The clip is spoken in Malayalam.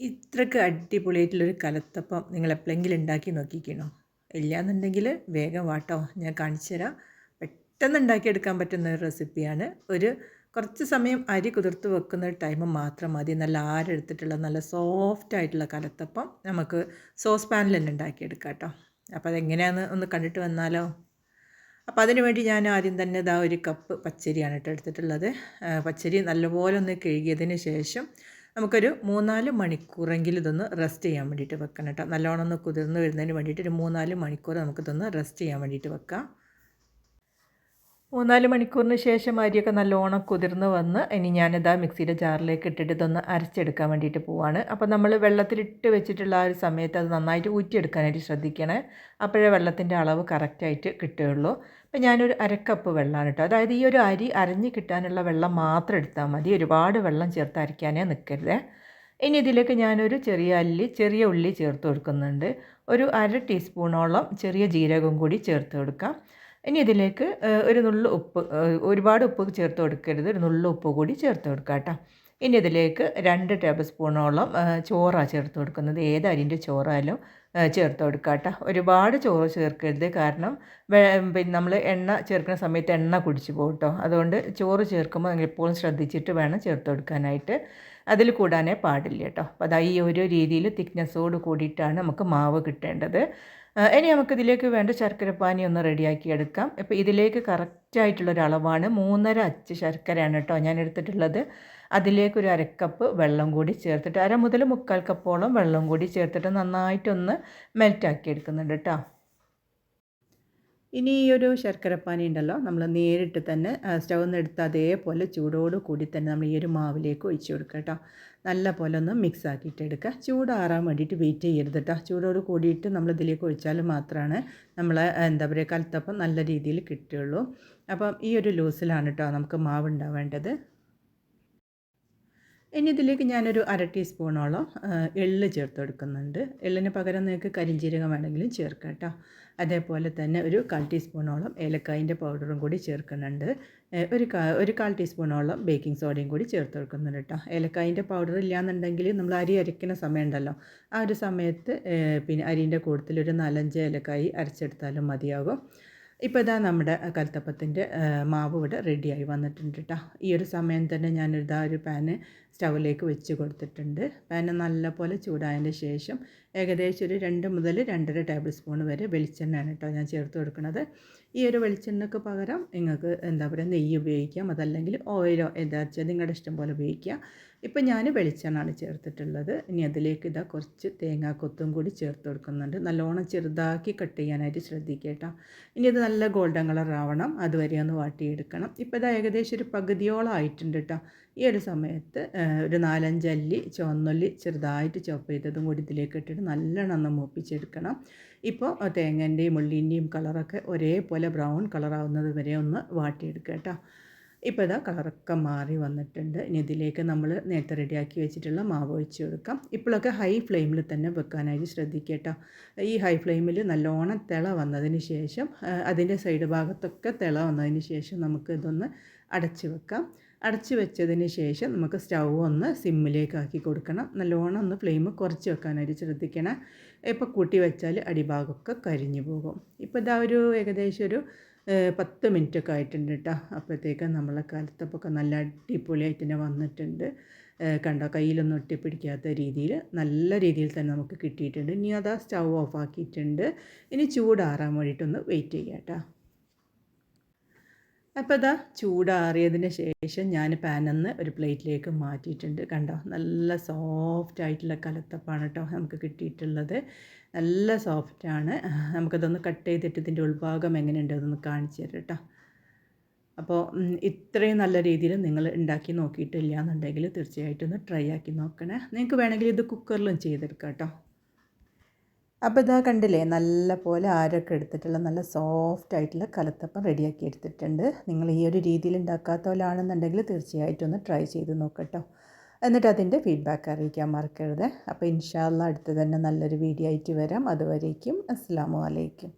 ഇത്രയ്ക്ക് അടിപൊളിയായിട്ടുള്ളൊരു കലത്തപ്പം നിങ്ങൾ എപ്പോഴെങ്കിലും ഉണ്ടാക്കി നോക്കിക്കണോ? ഇല്ലയെന്നുണ്ടെങ്കിൽ വേഗം വാട്ടോ. ഞാൻ കാണിച്ചു തരാം പെട്ടെന്ന് ഉണ്ടാക്കിയെടുക്കാൻ പറ്റുന്ന ഒരു റെസിപ്പിയാണ്. ഒരു കുറച്ച് സമയം അരി കുതിർത്ത് വെക്കുന്ന ടൈം മാത്രം മതി. നല്ല ആരെടുത്തിട്ടുള്ള നല്ല സോഫ്റ്റ് ആയിട്ടുള്ള കലത്തപ്പം നമുക്ക് സോസ് പാനിൽ തന്നെ ഉണ്ടാക്കിയെടുക്കാം കേട്ടോ. അപ്പോൾ അതെങ്ങനെയാണെന്ന് ഒന്ന് കണ്ടിട്ട് വന്നാലോ? അപ്പോൾ അതിന് വേണ്ടി ഞാൻ ആദ്യം തന്നെ ഇതാ ഒരു കപ്പ് പച്ചരിയാണ് കേട്ടോ എടുത്തിട്ടുള്ളത്. പച്ചരി നല്ലപോലെ ഒന്ന് കഴുകിയതിന് ശേഷം നമുക്കൊരു മൂന്നാൽ മണിക്കൂറെങ്കിലും ഇതൊന്ന് റെസ്റ്റ് ചെയ്യാൻ വേണ്ടിയിട്ട് വെക്കണം കേട്ടോ. നല്ലോണം ഒന്ന് കുതിർന്ന് വരുന്നതിന് വേണ്ടിയിട്ട് ഒരു മൂന്നാൽ മണിക്കൂർ നമുക്കിതൊന്ന് റെസ്റ്റ് ചെയ്യാൻ വേണ്ടിയിട്ട് വെക്കാം. മൂന്നാൽ മണിക്കൂറിന് ശേഷം അരിയൊക്കെ നല്ലോണം കുതിർന്ന് വന്ന് ഇനി ഞാനിതാ മിക്സിയുടെ ജാറിലേക്ക് ഇട്ടിട്ട് ഇതൊന്ന് അരച്ചെടുക്കാൻ വേണ്ടിയിട്ട് പോവാണ്. അപ്പോൾ നമ്മൾ വെള്ളത്തിലിട്ട് വെച്ചിട്ടുള്ള ആ ഒരു സമയത്ത് അത് നന്നായിട്ട് ഊറ്റിയെടുക്കാനായിട്ട് ശ്രദ്ധിക്കണേ. അപ്പോഴേ വെള്ളത്തിന്റെ അളവ് കറക്റ്റായിട്ട് കിട്ടുകയുള്ളൂ. അപ്പോൾ ഞാനൊരു അരക്കപ്പ് വെള്ളമാണ് കേട്ടോ അതായത് ഈ ഒരു അരി അരഞ്ഞ് കിട്ടാനുള്ള വെള്ളം മാത്രം എടുത്താൽ മതി. ഒരുപാട് വെള്ളം ചേർത്ത് അരയ്ക്കാനേ നിൽക്കരുത്. ഇനി ഇതിലേക്ക് ഞാനൊരു ചെറിയ അല്ലി ചെറിയ ഉള്ളി ചേർത്ത് കൊടുക്കുന്നുണ്ട്. ഒരു അര ടീസ്പൂണോളം ചെറിയ ജീരകം കൂടി ചേർത്ത് കൊടുക്കാം. ഇനി ഇതിലേക്ക് ഒരു നുള്ളു ഉപ്പ് ഒരുപാട് ഉപ്പ് ചേർത്ത് കൊടുക്കരുത്. ഒരു നുള്ളു ഉപ്പ് കൂടി ചേർത്ത് കൊടുക്കുക കേട്ടോ ഇനി ഇതിലേക്ക് രണ്ട് ടേബിൾ സ്പൂണോളം ചോറാണ് ചേർത്ത് കൊടുക്കുന്നത്. ഏത് അരിന്റെ ചോറായാലും ചേർത്ത് കൊടുക്കുക കേട്ടോ ഒരുപാട് ചോറ് ചേർക്കരുത്. കാരണം പിന്നെ നമ്മൾ എണ്ണ ചേർക്കുന്ന സമയത്ത് എണ്ണ കുടിച്ച് പോകും കേട്ടോ അതുകൊണ്ട് ചോറ് ചേർക്കുമ്പോൾ എപ്പോഴും ശ്രദ്ധിച്ചിട്ട് വേണം ചേർത്ത് കൊടുക്കാനായിട്ട്. അതിൽ കൂടാനേ പാടില്ല കേട്ടോ. അപ്പോൾ അതാ ഈ ഒരു രീതിയിൽ തിക്നെസ്സോട് കൂടിയിട്ടാണ് നമുക്ക് മാവ് കിട്ടേണ്ടത്. ഇനി നമുക്ക് ഇതിലേക്ക് വേണ്ട ശർക്കരപ്പാനി ഒന്ന് റെഡിയാക്കി എടുക്കാം. ഇപ്പോൾ ഇതിലേക്ക് കറക്റ്റായിട്ടുള്ളൊരു അളവാണ്. മൂന്നര അച്ച് ശർക്കരയാണ് കേട്ടോ ഞാൻ എടുത്തിട്ടുള്ളത്. അതിലേക്ക് ഒരു അരക്കപ്പ് വെള്ളം കൂടി ചേർത്തിട്ട് അര മുതൽ മുക്കാൽ കപ്പോളം വെള്ളം കൂടി ചേർത്തിട്ട് നന്നായിട്ടൊന്ന് മെൽറ്റാക്കി എടുക്കുന്നുണ്ട് കേട്ടോ. ഇനി ഈ ഒരു ശർക്കരപ്പാനി ഉണ്ടല്ലോ നമ്മൾ നേരിട്ട് തന്നെ സ്റ്റൗ നിന്ന് എടുത്ത് അതേപോലെ ചൂടോട് കൂടി തന്നെ നമ്മൾ ഈ ഒരു മാവിലേക്ക് ഒഴിച്ച് കൊടുക്കുക കേട്ടോ. നല്ല പോലെ ഒന്ന് മിക്സ് ആക്കിയിട്ട് എടുക്കുക. ചൂടാറാൻ വേണ്ടിയിട്ട് വെയിറ്റ് ചെയ്യരുത് കേട്ടോ. ചൂടോട് കൂടിയിട്ട് നമ്മൾ ഇതിലേക്ക് ഒഴിച്ചാൽ മാത്രമാണ് നമ്മൾ എന്താ പറയുക കലത്തപ്പം നല്ല രീതിയിൽ കിട്ടുകയുള്ളൂ. അപ്പം ഈ ഒരു ലൂസിലാണ് കേട്ടോ നമുക്ക് മാവ് ഉണ്ടാവേണ്ടത്. ഇനി ഇതിലേക്ക് ഞാനൊരു അര ടീസ്പൂണോളം എള്ള് ചേർത്ത് കൊടുക്കുന്നുണ്ട് എള്ളിന് പകരം നിങ്ങൾക്ക് കരിഞ്ജീരകം വേണമെങ്കിലും ചേർക്കാം കേട്ടോ അതേപോലെ തന്നെ ഒരു കാൽ ടീസ്പൂണോളം ഏലക്കായിന്റെ പൗഡറും കൂടി ചേർക്കുന്നുണ്ട്. ഒരു കാ ഒരു കാൽ ടീസ്പൂണോളം ബേക്കിംഗ് സോഡയും കൂടി ചേർത്ത് കൊടുക്കുന്നുണ്ട് കേട്ടോ ഏലക്കായിന്റെ പൗഡർ ഇല്ലയെന്നുണ്ടെങ്കിൽ നമ്മൾ അരി അരയ്ക്കുന്ന സമയമുണ്ടല്ലോ. ആ ഒരു സമയത്ത് പിന്നെ അരിന്റെ കൂട്ടത്തിൽ ഒരു നാലഞ്ച് ഏലക്കായി അരച്ചെടുത്താലും മതിയാകും. ഇപ്പോൾ ഇതാ നമ്മുടെ കൽത്തപ്പത്തിന്റെ മാവ് ഇവിടെ റെഡിയായി വന്നിട്ടുണ്ട് കേട്ടോ ഈ ഒരു സമയം തന്നെ ഞാനിതാ ഒരു പാന് സ്റ്റൗവിലേക്ക് വെച്ച് കൊടുത്തിട്ടുണ്ട്. പാന് നല്ലപോലെ ചൂടായതിന്റെ ശേഷം ഏകദേശം ഒരു രണ്ട് മുതൽ രണ്ടര ടേബിൾ സ്പൂൺ വരെ വെളിച്ചെണ്ണയാണ് കേട്ടോ ഞാൻ ചേർത്ത് കൊടുക്കുന്നത്. ഈ ഒരു വെളിച്ചെണ്ണയ്ക്ക് പകരം നിങ്ങൾക്ക് എന്താ പറയുക നെയ്യ് ഉപയോഗിക്കാം. അതല്ലെങ്കിൽ ഓയിലോ എന്താ വെച്ചാൽ നിങ്ങളുടെ ഇഷ്ടം പോലെ ഉപയോഗിക്കാം. ഇപ്പം ഞാൻ വെളിച്ചെണ്ണയാണ് ചേർത്തിട്ടുള്ളത്. ഇനി അതിലേക്ക് ഇതാ കുറച്ച് തേങ്ങാക്കൊത്തും കൂടി ചേർത്ത് കൊടുക്കുന്നുണ്ട്. നല്ലോണം ചെറുതാക്കി കട്ട് ചെയ്യാനായിട്ട് ശ്രദ്ധിക്കുക ഇനി ഇത് നല്ല ഗോൾഡൻ കളർ ആവണം അതുവരെ ഒന്ന് വാട്ടിയെടുക്കണം. ഇപ്പോൾ ഇതാ ഏകദേശം ഒരു പകുതിയോളം ആയിട്ടുണ്ട് കേട്ടോ. ഈ ഒരു സമയത്ത് ഒരു നാലഞ്ചല്ലി ചുവന്നുള്ളി ചെറുതായിട്ട് ചോപ്പ് ചെയ്തതും കൂടി ഇതിലേക്ക് ഇട്ടിട്ട് നല്ലോണം ഒന്ന് മൂപ്പിച്ചെടുക്കണം. ഇപ്പോൾ തേങ്ങന്റെയും ഉള്ളിന്റെയും കളറൊക്കെ ഒരേപോലെ ബ്രൗൺ കളറാവുന്നത് വരെ ഒന്ന് വാട്ടിയെടുക്കുക കേട്ടോ. ഇപ്പോൾ ഇതാ കളറൊക്കെ മാറി വന്നിട്ടുണ്ട്. ഇനി ഇതിലേക്ക് നമ്മൾ നേരത്തെ റെഡിയാക്കി വെച്ചിട്ടുള്ള മാവ് ഒഴിച്ച് കൊടുക്കാം. ഇപ്പോഴൊക്കെ ഹൈ ഫ്ലെയിമിൽ തന്നെ വെക്കാനായിട്ട് ശ്രദ്ധിക്കട്ടോ ഈ ഹൈ ഫ്ലെയിമിൽ നല്ലോണം തിള വന്നതിന് ശേഷം അതിന്റെ സൈഡ് ഭാഗത്തൊക്കെ തിള വന്നതിന് ശേഷം നമുക്ക് ഇതൊന്ന് അടച്ച് വെക്കാം. അടച്ച് വെച്ചതിന് ശേഷം നമുക്ക് സ്റ്റൗ ഒന്ന് സിമ്മിലേക്ക് ആക്കി കൊടുക്കണം. നല്ലോണം ഒന്ന് ഫ്ലെയിം കുറച്ച് വെക്കാനായിട്ട് ശ്രദ്ധിക്കണം. ഇപ്പോൾ കൂട്ടി വെച്ചാൽ അടിഭാഗമൊക്കെ കരിഞ്ഞു പോകും. ഇപ്പോൾ ഇതാ ഒരു ഏകദേശം ഒരു പത്ത് മിനിറ്റൊക്കെ ആയിട്ടുണ്ട് കേട്ടോ. അപ്പോഴത്തേക്ക് നമ്മളെ കാലത്തപ്പൊക്കെ നല്ല അടിപൊളിയായിട്ട് തന്നെ വന്നിട്ടുണ്ട്. കണ്ടോ? കയ്യിലൊന്നും ഒട്ടിപ്പിടിക്കാത്ത രീതിയിൽ നല്ല രീതിയിൽ തന്നെ നമുക്ക് കിട്ടിയിട്ടുണ്ട്. ഇനി അതാ സ്റ്റൗ ഓഫ് ആക്കിയിട്ടുണ്ട്. ഇനി ചൂടാറാൻ വേണ്ടിയിട്ടൊന്ന് വെയിറ്റ് ചെയ്യാം കേട്ടോ. അപ്പോൾ ഇതാ ചൂടാറിയതിന് ശേഷം ഞാൻ പാനെന്ന് ഒരു പ്ലേറ്റിലേക്ക് മാറ്റിയിട്ടുണ്ട്. കണ്ടോ? നല്ല സോഫ്റ്റ് ആയിട്ടുള്ള കലത്തപ്പാണ് കേട്ടോ നമുക്ക് കിട്ടിയിട്ടുള്ളത്. നല്ല സോഫ്റ്റാണ് നമുക്കതൊന്ന് കട്ട് ചെയ്തിട്ട് ഇതിന്റെ ഉൾഭാഗം എങ്ങനെയുണ്ട് അതൊന്ന് കാണിച്ചു തരാം കേട്ടോ അപ്പോൾ ഇത്രയും നല്ല രീതിയിൽ നിങ്ങൾ ഉണ്ടാക്കി നോക്കിയിട്ടില്ല എന്നുണ്ടെങ്കിൽ തീർച്ചയായിട്ടും ഒന്ന് ട്രൈ ആക്കി നോക്കണേ. നിങ്ങൾക്ക് വേണമെങ്കിൽ ഇത് കുക്കറിലും ചെയ്തെടുക്കാം കേട്ടോ അപ്പോൾ ഇതാ കണ്ടില്ലേ നല്ല പോലെ ആരൊക്കെ എടുത്തിട്ടുള്ള നല്ല സോഫ്റ്റ് ആയിട്ടുള്ള കലത്തപ്പം റെഡിയാക്കി എടുത്തിട്ടുണ്ട്. നിങ്ങൾ ഈ ഒരു രീതിയിൽ ഉണ്ടാക്കാത്തവരാണെന്നുണ്ടെങ്കിൽ തീർച്ചയായിട്ടും ഒന്ന് ട്രൈ ചെയ്ത് നോക്കട്ടോ. എന്നിട്ട് അതിന്റെ ഫീഡ്ബാക്ക് അറിയിക്കാൻ മറക്കരുത്. അപ്പോൾ ഇൻഷാല്ല അടുത്ത് തന്നെ നല്ലൊരു വീഡിയോ ആയിട്ട് വരാം. അതുവരേക്കും അസ്സാം വലൈക്കും